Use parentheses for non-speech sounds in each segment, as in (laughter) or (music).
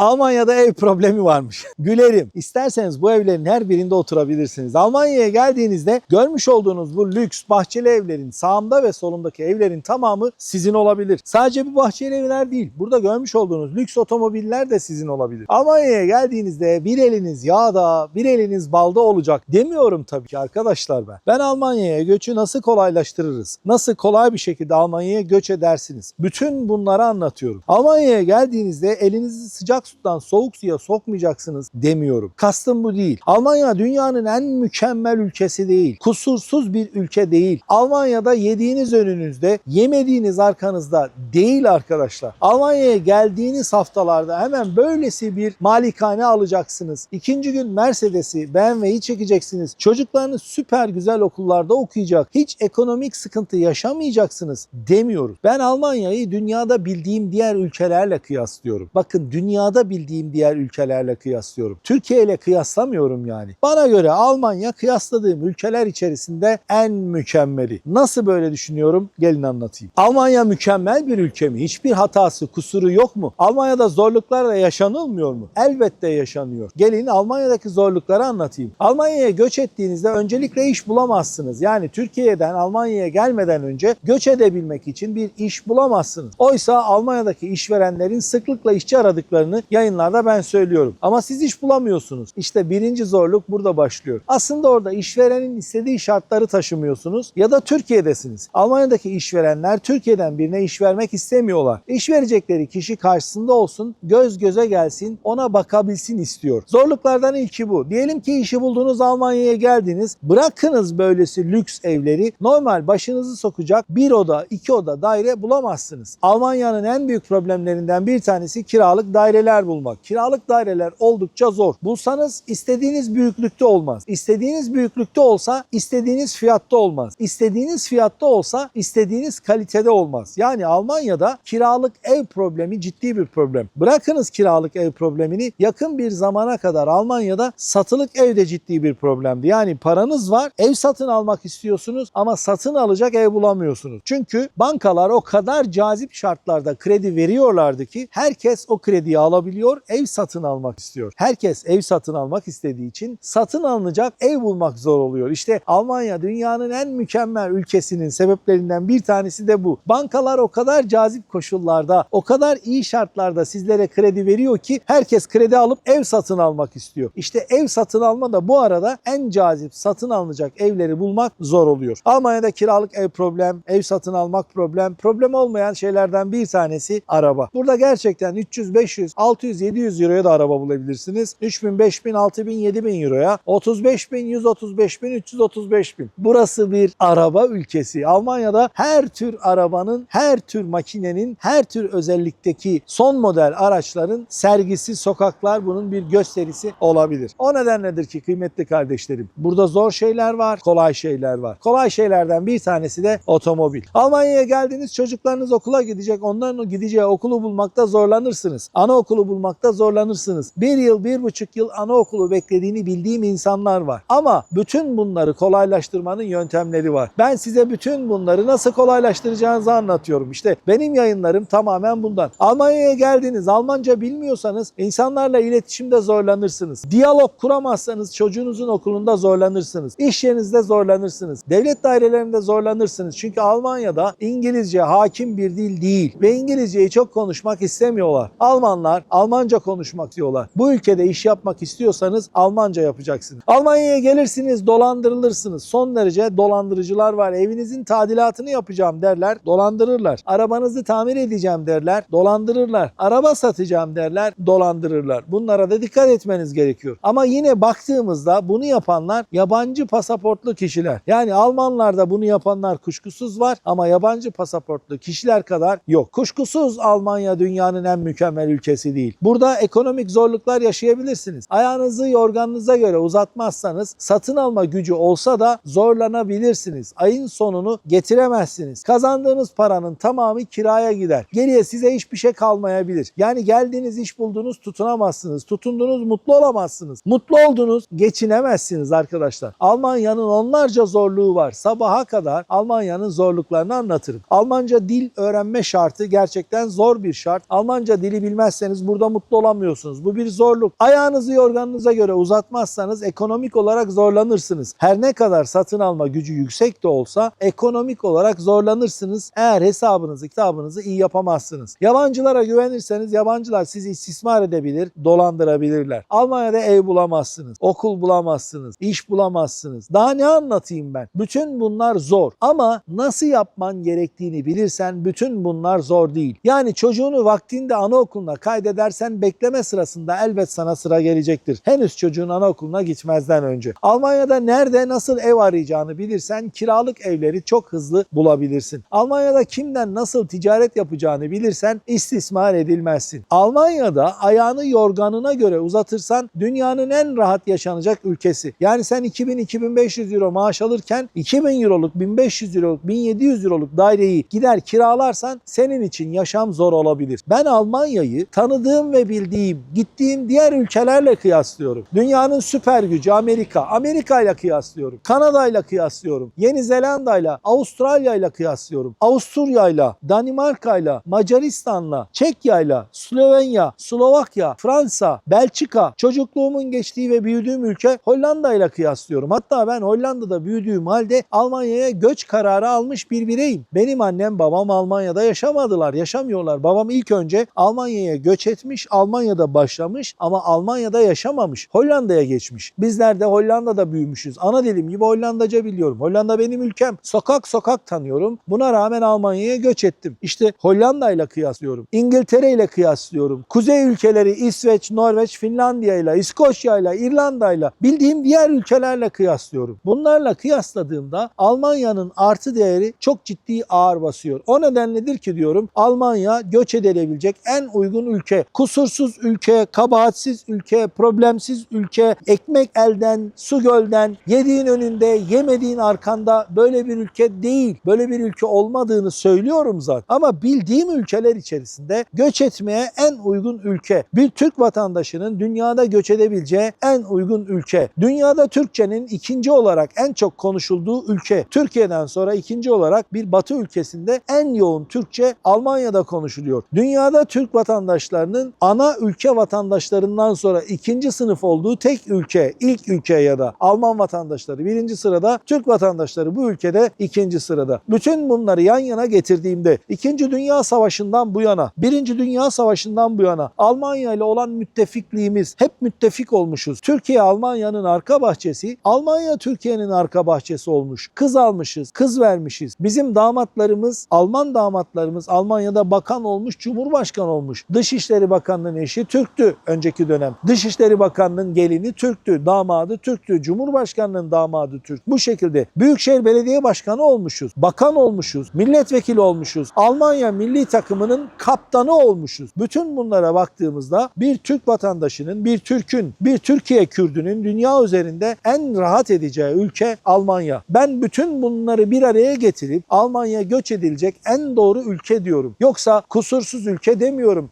Almanya'da ev problemi varmış. (laughs) Gülerim. İsterseniz bu evlerin her birinde oturabilirsiniz. Almanya'ya geldiğinizde görmüş olduğunuz bu lüks bahçeli evlerin sağımda ve solumdaki evlerin tamamı sizin olabilir. Sadece bu bahçeli evler değil. Burada görmüş olduğunuz lüks otomobiller de sizin olabilir. Almanya'ya geldiğinizde bir eliniz yağda, bir eliniz balda olacak demiyorum tabii ki arkadaşlar ben. Ben Almanya'ya göçü nasıl kolaylaştırırız? Nasıl kolay bir şekilde Almanya'ya göç edersiniz? Bütün bunları anlatıyorum. Almanya'ya geldiğinizde elinizi sıcak sudan soğuk suya sokmayacaksınız demiyorum. Kastım bu değil. Almanya dünyanın en mükemmel ülkesi değil. Kusursuz bir ülke değil. Almanya'da yediğiniz önünüzde, yemediğiniz arkanızda değil arkadaşlar. Almanya'ya geldiğiniz haftalarda hemen böylesi bir malikane alacaksınız. İkinci gün Mercedes'i, BMW'yi çekeceksiniz. Çocuklarınız süper güzel okullarda okuyacak. Hiç ekonomik sıkıntı yaşamayacaksınız demiyoruz. Ben Almanya'yı dünyada bildiğim diğer ülkelerle kıyaslıyorum. Bakın dünyada bildiğim diğer ülkelerle kıyaslıyorum. Türkiye ile kıyaslamıyorum yani. Bana göre Almanya kıyasladığım ülkeler içerisinde en mükemmeli. Nasıl böyle düşünüyorum? Gelin anlatayım. Almanya mükemmel bir ülke mi? Hiçbir hatası, kusuru yok mu? Almanya'da zorluklarla yaşanılmıyor mu? Elbette yaşanıyor. Gelin Almanya'daki zorlukları anlatayım. Almanya'ya göç ettiğinizde öncelikle iş bulamazsınız. Yani Türkiye'den Almanya'ya gelmeden önce göç edebilmek için bir iş bulamazsınız. Oysa Almanya'daki işverenlerin sıklıkla işçi aradıklarını yayınlarda ben söylüyorum. Ama siz iş bulamıyorsunuz. İşte birinci zorluk burada başlıyor. Aslında orada işverenin istediği şartları taşımıyorsunuz ya da Türkiye'desiniz. Almanya'daki işverenler Türkiye'den birine iş vermek istemiyorlar. İş verecekleri kişi karşısında olsun, göz göze gelsin, ona bakabilsin istiyor. Zorluklardan ilki bu. Diyelim ki işi buldunuz Almanya'ya geldiniz. Bırakınız böylesi lüks evleri. Normal başınızı sokacak bir oda, iki oda daire bulamazsınız. Almanya'nın en büyük problemlerinden bir tanesi kiralık daireler bulmak. Kiralık daireler oldukça zor. Bulsanız istediğiniz büyüklükte olmaz. İstediğiniz büyüklükte olsa istediğiniz fiyatta olmaz. İstediğiniz fiyatta olsa istediğiniz kalitede olmaz. Yani Almanya'da kiralık ev problemi ciddi bir problem. Bırakınız kiralık ev problemini yakın bir zamana kadar Almanya'da satılık ev de ciddi bir problemdi. Yani paranız var, ev satın almak istiyorsunuz ama satın alacak ev bulamıyorsunuz. Çünkü bankalar o kadar cazip şartlarda kredi veriyorlardı ki herkes o krediyi alabiliyor, ev satın almak istiyor. Herkes ev satın almak istediği için satın alınacak ev bulmak zor oluyor. İşte Almanya dünyanın en mükemmel ülkesinin sebeplerinden bir tanesi de bu. Bankalar o kadar cazip koşullarda, o kadar iyi şartlarda sizlere kredi veriyor ki herkes kredi alıp ev satın almak istiyor. İşte ev satın alma da bu arada en cazip satın alınacak evleri bulmak zor oluyor. Almanya'da kiralık ev problem, ev satın almak problem. Problem olmayan şeylerden bir tanesi araba. Burada gerçekten 300, 500, 600, 700 euroya da araba bulabilirsiniz. 3000, 5000, 6000, 7000 euroya 35 bin, 135 bin, 335 bin. Burası bir araba ülkesi. Almanya'da her tür arabanın, her tür makinenin, her tür özellikteki son model araçların sergisi, sokaklar bunun bir gösterisi olabilir. O nedenledir ki kıymetli kardeşlerim burada zor şeyler var, kolay şeyler var. Kolay şeylerden bir tanesi de otomobil. Almanya'ya geldiniz çocuklarınız okula gidecek. Onların gideceği okulu bulmakta zorlanırsınız. Anaokulu bulmakta zorlanırsınız. Bir yıl, bir buçuk yıl anaokulu beklediğini bildiğim insanlar var. Ama bütün bunları kolaylaştırmanın yöntemleri var. Ben size bütün bunları nasıl kolaylaştıracağınızı anlatıyorum. İşte benim yayınlarım tamamen bundan. Almanya'ya geldiniz, Almanca bilmiyorsanız insanlarla iletişimde zorlanırsınız. Diyalog kuramazsanız çocuğunuzun okulunda zorlanırsınız. İş yerinizde zorlanırsınız. Devlet dairelerinde zorlanırsınız. Çünkü Almanya'da İngilizce hakim bir dil değil ve İngilizceyi çok konuşmak istemiyorlar. Almanlar Almanca konuşmak istiyorlar. Bu ülkede iş yapmak istiyorsanız Almanca yapacaksınız. Almanya'ya gelirsiniz, dolandırılırsınız. Son derece dolandırıcılar var. Evinizin tadilatını yapacağım derler, dolandırırlar. Arabanızı tamir edeceğim derler, dolandırırlar. Araba satacağım derler, dolandırırlar. Bunlara da dikkat etmeniz gerekiyor. Ama yine baktığımızda bunu yapanlar yabancı pasaportlu kişiler. Yani Almanlarda bunu yapanlar kuşkusuz var ama yabancı pasaportlu kişiler kadar yok. Kuşkusuz Almanya dünyanın en mükemmel ülkesi değil. Burada ekonomik zorluklar yaşayabilirsiniz. Ayağınızı yorganınıza göre uzatmazsanız satın alma gücü olsa da zorlanabilirsiniz. Ayın sonunu getiremezsiniz. Kazandığınız paranın tamamı kiraya gider. Geriye size hiçbir şey kalmayabilir. Yani geldiğiniz iş buldunuz tutunamazsınız. Tutundunuz mutlu olamazsınız. Mutlu oldunuz geçinemezsiniz arkadaşlar. Almanya'nın onlarca zorluğu var. Sabaha kadar Almanya'nın zorluklarını anlatırım. Almanca dil öğrenme şartı gerçekten zor bir şart. Almanca dili bilmezseniz burada mutlu olamıyorsunuz. Bu bir zorluk. Ayağınızı yorganınıza göre uzatmazsanız ekonomik olarak zorlanırsınız. Her ne kadar satın alma gücü yüksek de olsa ekonomik olarak zorlanırsınız. Eğer hesabınızı kitabınızı iyi yapamazsınız. Yabancılara güvenirseniz yabancılar sizi istismar edebilir, dolandırabilirler. Almanya'da ev bulamazsınız, okul bulamazsınız, iş bulamazsınız. Daha ne anlatayım ben? Bütün bunlar zor ama nasıl yapman gerektiğini bilirsen bütün bunlar zor değil. Yani çocuğunu vaktinde anaokuluna kaydedersen bekleme sırasında elbet sana sıra gelecektir. Henüz çocuğun anaokuluna gitmezden önce. Almanya'da nerede nasıl ev arayacağını bilirsen kiralık evleri çok hızlı bulabilirsin. Almanya'da kimden nasıl ticaret yapacağını bilirsen istismar edilmezsin. Almanya'da ayağını yorganına göre uzatırsan dünyanın en rahat yaşanacak ülkesi. Yani sen 2000-2500 euro maaş alırken 2000 euroluk, 1500 euroluk, 1700 euroluk daireyi gider kiralarsan senin için yaşam zor olabilir. Ben Almanya'yı tanıdığım ve bildiğim, gittiğim diğer ülkelerle kıyaslıyorum. Dünyanın süper gücü Amerika. Amerika ile kıyaslıyorum. Kanada ile kıyaslıyorum. Yeni Zelanda ile, Avustralya ile kıyaslıyorum. Avusturya ile, Danimarka ile, Macaristan'la, Çekya ile, Slovenya, Slovakya, Fransa, Belçika, çocukluğumun geçtiği ve büyüdüğüm ülke Hollanda ile kıyaslıyorum. Hatta ben Hollanda'da büyüdüğüm halde Almanya'ya göç kararı almış bir bireyim. Benim annem babam Almanya'da yaşamadılar, yaşamıyorlar. Babam ilk önce Almanya'ya göç etmiş, Almanya'da başlamış ama Almanya'da yaşamamış. Hollanda'ya geçmiş. Bizler de Hollanda'da büyümüşüz. Ana dilim gibi Hollandaca biliyorum. Hollanda benim ülkem. Sokak sokak tanıyorum. Buna rağmen Almanya'ya göç ettim. İşte Hollanda ile kıyaslıyorum. İngiltere ile kıyaslıyorum. Kuzey ülkeleri İsveç, Norveç, Finlandiya ile, İskoçya ile, İrlanda ile bildiğim diğer ülkelerle kıyaslıyorum. Bunlarla kıyasladığımda Almanya'nın artı değeri çok ciddi ağır basıyor. O nedenledir ki diyorum Almanya göç edilebilecek en uygun ülke. Kusursuz ülke, kabahatsiz ülke, problemsiz ülke, ekmek elden, su gölden, yediğin önünde, yemediğin arkanda böyle bir ülke değil. Böyle bir ülke olmadığını söylüyorum zaten. Ama bildiğim ülkeler içerisinde göç etmeye en uygun ülke. Bir Türk vatandaşının dünyada göç edebileceği en uygun ülke. Dünyada Türkçenin ikinci olarak en çok konuşulduğu ülke. Türkiye'den sonra ikinci olarak bir batı ülkesinde en yoğun Türkçe Almanya'da konuşuluyor. Dünyada Türk vatandaşlarının ana ülke vatandaşlarından sonra ikinci sınıf olduğu tek ülke, ilk ülke ya da Alman vatandaşları birinci sırada, Türk vatandaşları bu ülkede ikinci sırada. Bütün bunları yan yana getirdiğimde İkinci Dünya Savaşı'ndan bu yana, Birinci Dünya Savaşı'ndan bu yana Almanya ile olan müttefikliğimiz hep müttefik olmuşuz. Türkiye Almanya'nın arka bahçesi, Almanya Türkiye'nin arka bahçesi olmuş. Kız almışız, kız vermişiz. Bizim damatlarımız, Alman damatlarımız Almanya'da bakan olmuş, cumhurbaşkanı olmuş. Dışişleri Bakanlığı'nın eşi Türktü önceki dönem. Dışişleri Bakanlığı'nın gelini Türktü, damadı Türktü, Cumhurbaşkanlığı'nın damadı Türk. Bu şekilde Büyükşehir Belediye Başkanı olmuşuz, bakan olmuşuz, milletvekili olmuşuz. Almanya milli takımının kaptanı olmuşuz. Bütün bunlara baktığımızda bir Türk vatandaşının, bir Türk'ün, bir Türkiye Kürdünün dünya üzerinde en rahat edeceği ülke Almanya. Ben bütün bunları bir araya getirip Almanya göç edilecek en doğru ülke diyorum. Yoksa kusursuz ülke demiyorum.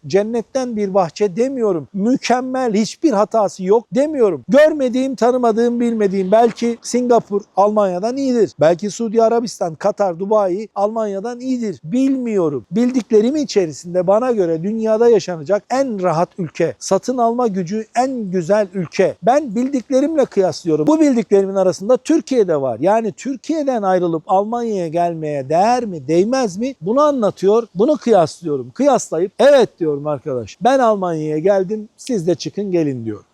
Cennetten bir bahçe demiyorum. Mükemmel hiçbir hatası yok demiyorum. Görmediğim, tanımadığım, bilmediğim belki Singapur Almanya'dan iyidir. Belki Suudi Arabistan, Katar, Dubai Almanya'dan iyidir. Bilmiyorum. Bildiklerim içerisinde bana göre dünyada yaşanacak en rahat ülke. Satın alma gücü en güzel ülke. Ben bildiklerimle kıyaslıyorum. Bu bildiklerimin arasında Türkiye de var. Yani Türkiye'den ayrılıp Almanya'ya gelmeye değer mi, değmez mi? Bunu anlatıyor. Bunu kıyaslıyorum. Kıyaslayıp evet diyorum arkadaş. Ben Almanya'ya geldim. Siz de çıkın gelin diyor.